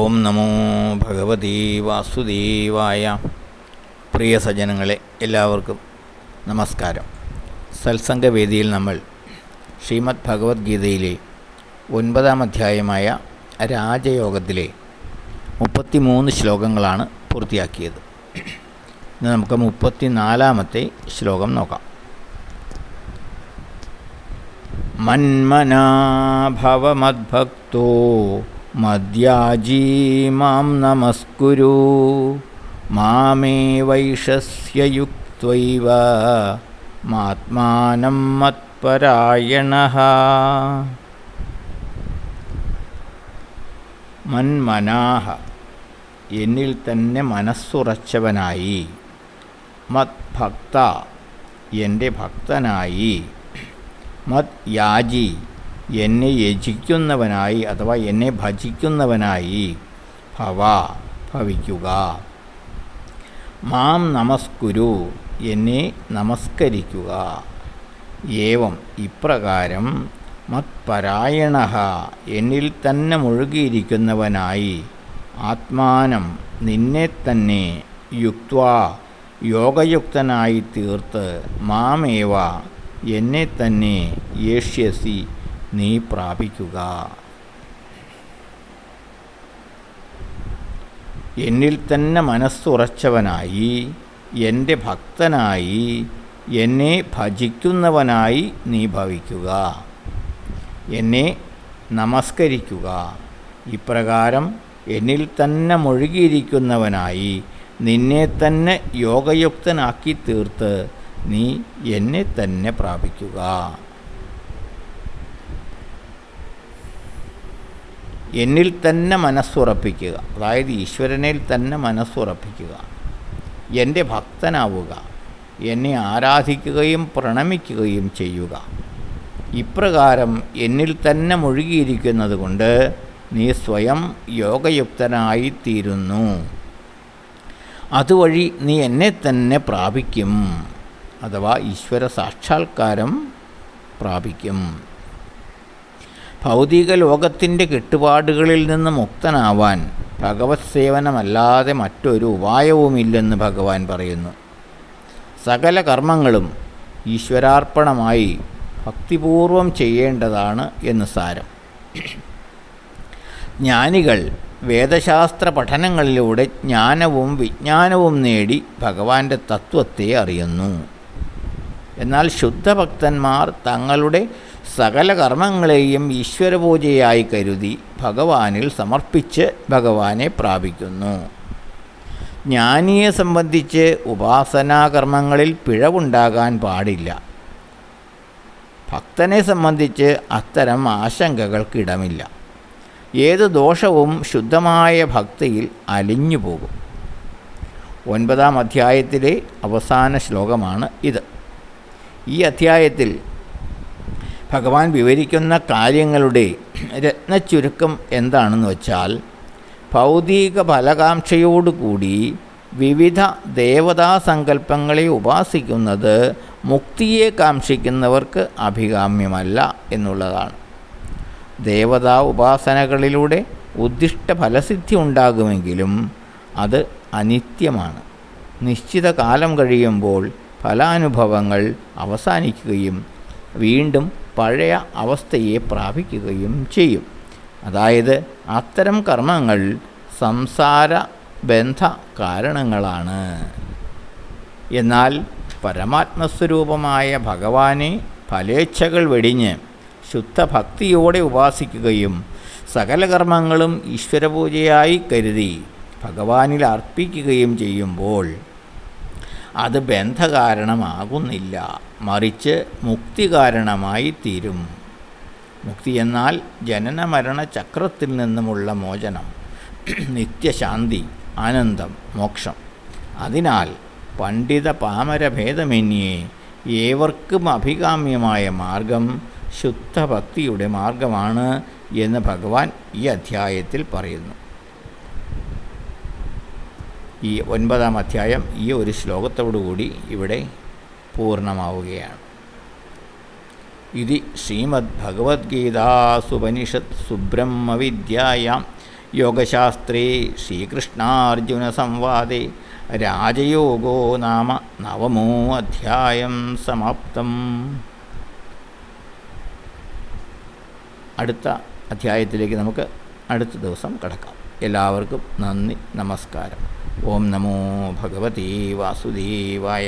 ഓം നമോ ഭഗവതി വാസുദേവായ. പ്രിയ സജ്ജനങ്ങളെ എല്ലാവർക്കും നമസ്കാരം. സത്സംഗവേദിയിൽ നമ്മൾ ശ്രീമദ് ഭഗവത്ഗീതയിലെ ഒൻപതാം അധ്യായമായ രാജയോഗത്തിലെ മുപ്പത്തിമൂന്ന് ശ്ലോകങ്ങളാണ് പൂർത്തിയാക്കിയത്. ഇന്ന് നമുക്ക് മുപ്പത്തിനാലാമത്തെ ശ്ലോകം നോക്കാം. മന്മനാഭവമദ്ഭക്തോ മദ്യാജീ മാം നമസ്കുരു. മാമേ വൈഷസ്യയുക്തൈവ മാത്മാനം മത്പരായണ. മന്മനാഹ. എന്നിൽ തന്നെ മനസ്സുറച്ചവനായി. മത്ഭക്ത. എന്റെ ഭക്തനായി. മത് യാജി എന്നെ യജിക്കുന്നവനായി അഥവാ എന്നെ ഭജിക്കുന്നവനായി ഭവ ഭവിക്കുക. മാം നമസ്കുരു എന്നെ നമസ്കരിക്കുക. ഏവം ഇപ്രകാരം മത്പരായണ എന്നിൽ തന്നെ മുഴുകിയിരിക്കുന്നവനായി ആത്മാനം നിന്നെ തന്നെ യുക്വാ യോഗയുക്തനായി തീർത്ത് മാമേവ എന്നെ തന്നെ യേഷ്യസി നീ പ്രാപിക്കുക. എന്നിൽ തന്നെ മനസ്സുറച്ചവനായി എന്റെ ഭക്തനായി എന്നെ ഭജിക്കുന്നവനായി നീ ഭവിക്കുക. എന്നെ നമസ്കരിക്കുക. ഇപ്രകാരം എന്നിൽ തന്നെ മുഴുകിയിരിക്കുന്നവനായി നിന്നെ തന്നെ യോഗയുക്തനാക്കി തീർത്ത് നീ എന്നെ തന്നെ പ്രാപിക്കുക. എന്നിൽ തന്നെ മനസ്സുറപ്പിക്കുക. അതായത് ഈശ്വരനിൽ തന്നെ മനസ്സുറപ്പിക്കുക. എന്റെ ഭക്തനാവുക. എന്നെ ആരാധിക്കുകയും പ്രണമിക്കുകയും ചെയ്യുക. ഇപ്രകാരം എന്നിൽ തന്നെ മുഴുകിയിരിക്കുന്നത് കൊണ്ട് നീ സ്വയം യോഗയുക്തനായിത്തീരുന്നു. അതുവഴി നീ എന്നെ തന്നെ പ്രാപിക്കും. അഥവാ ഈശ്വര സാക്ഷാത്കാരം പ്രാപിക്കും. ഭൗതിക ലോകത്തിന്റെ കെട്ടുപാടുകളിൽ നിന്ന് മുക്തനാവാൻ ഭഗവത് സേവനമല്ലാതെ മറ്റൊരു ഉപായവുമില്ലെന്ന് ഭഗവാൻ പറയുന്നു. സകല കർമ്മങ്ങളും ഈശ്വരാർപ്പണമായി ഭക്തിപൂർവം ചെയ്യേണ്ടതാണ് എന്ന് സാരം. ജ്ഞാനികൾ വേദശാസ്ത്ര പഠനങ്ങളിലൂടെ ജ്ഞാനവും വിജ്ഞാനവും നേടി ഭഗവാന്റെ തത്വത്തെ അറിയുന്നു. എന്നാൽ ശുദ്ധഭക്തന്മാർ തങ്ങളുടെ സകല കർമ്മങ്ങളെയും ഈശ്വരപൂജയായി കരുതി ഭഗവാനിൽ സമർപ്പിച്ച് ഭഗവാനെ പ്രാപിക്കുന്നു. ജ്ഞാനിയെ സംബന്ധിച്ച് ഉപാസനാകർമ്മങ്ങളിൽ പിഴവുണ്ടാകാൻ പാടില്ല. ഭക്തനെ സംബന്ധിച്ച് അത്തരം ആശങ്കകൾക്കിടമില്ല. ഏത് ദോഷവും ശുദ്ധമായ ഭക്തിയിൽ അലിഞ്ഞു പോകും ഒൻപതാം അധ്യായത്തിലെ അവസാന ശ്ലോകമാണ് ഇത്. ഈ അധ്യായത്തിൽ ഭഗവാൻ വിവരിക്കുന്ന കാര്യങ്ങളുടെ രത്നച്ചുരുക്കം എന്താണെന്ന് വെച്ചാൽ ഭൗതിക ഫലകാംക്ഷയോടുകൂടി വിവിധ ദേവതാസങ്കല്പങ്ങളെ ഉപാസിക്കുന്നത് മുക്തിയെ കാക്ഷിക്കുന്നവർക്ക് അഭികാമ്യമല്ല എന്നുള്ളതാണ്. ദേവതാ ഉപാസനകളിലൂടെ ഉദ്ദിഷ്ട ഫലസിദ്ധി ഉണ്ടാകുമെങ്കിലും അത് അനിത്യമാണ്. നിശ്ചിത കാലം കഴിയുമ്പോൾ ഫലാനുഭവങ്ങൾ അവസാനിക്കുകയും വീണ്ടും പഴയ അവസ്ഥയെ പ്രാപിക്കുകയും ചെയ്യും. അതായത് അത്തരം കർമ്മങ്ങൾ സംസാര ബന്ധ കാരണങ്ങളാണ്. എന്നാൽ പരമാത്മസ്വരൂപമായ ഭഗവാനെ ഫലേച്ഛകൾ വെടിഞ്ഞ് ശുദ്ധഭക്തിയോടെ ഉപാസിക്കുകയും സകല കർമ്മങ്ങളും ഈശ്വരപൂജയായി കരുതി ഭഗവാനിൽ അർപ്പിക്കുകയും ചെയ്യുമ്പോൾ അത് ബന്ധകാരണമാകുന്നില്ല. മറിച്ച് മുക്തി കാരണമായി തീരും മുക്തി എന്നാൽ ജനന മരണ ചക്രത്തിൽ നിന്നുമുള്ള മോചനം. നിത്യശാന്തി ആനന്ദം മോക്ഷം. അതിനാൽ പണ്ഡിത പാമരഭേദമന്യേ ഏവർക്കും അഭികാമ്യമായ മാർഗം ശുദ്ധഭക്തിയുടെ മാർഗമാണ് എന്ന് ഭഗവാൻ ഈ അധ്യായത്തിൽ പറയുന്നു. ഈ ഒൻപതാം അധ്യായം ഈ ഒരു ശ്ലോകത്തോടുകൂടി ഇവിടെ പൂർണമാവുകയാണ്. ഇത് ശ്രീമദ്ഭഗവത്ഗീതാസുപനിഷത് സുബ്രഹ്മവിദ്യായാം. യോഗശാസ്ത്രേ ശ്രീകൃഷ്ണാർജുന സംവാദേ രാജയോഗോ നാമ നവമോ അധ്യായം സമാപ്തം. അടുത്ത അധ്യായത്തിലേക്ക് നമുക്ക് അടുത്ത ദിവസം കടക്കാം. എല്ലാവർക്കും നന്ദി നമസ്കാരം. ഓം നമോ ഭഗവതി വാസുദേവായ.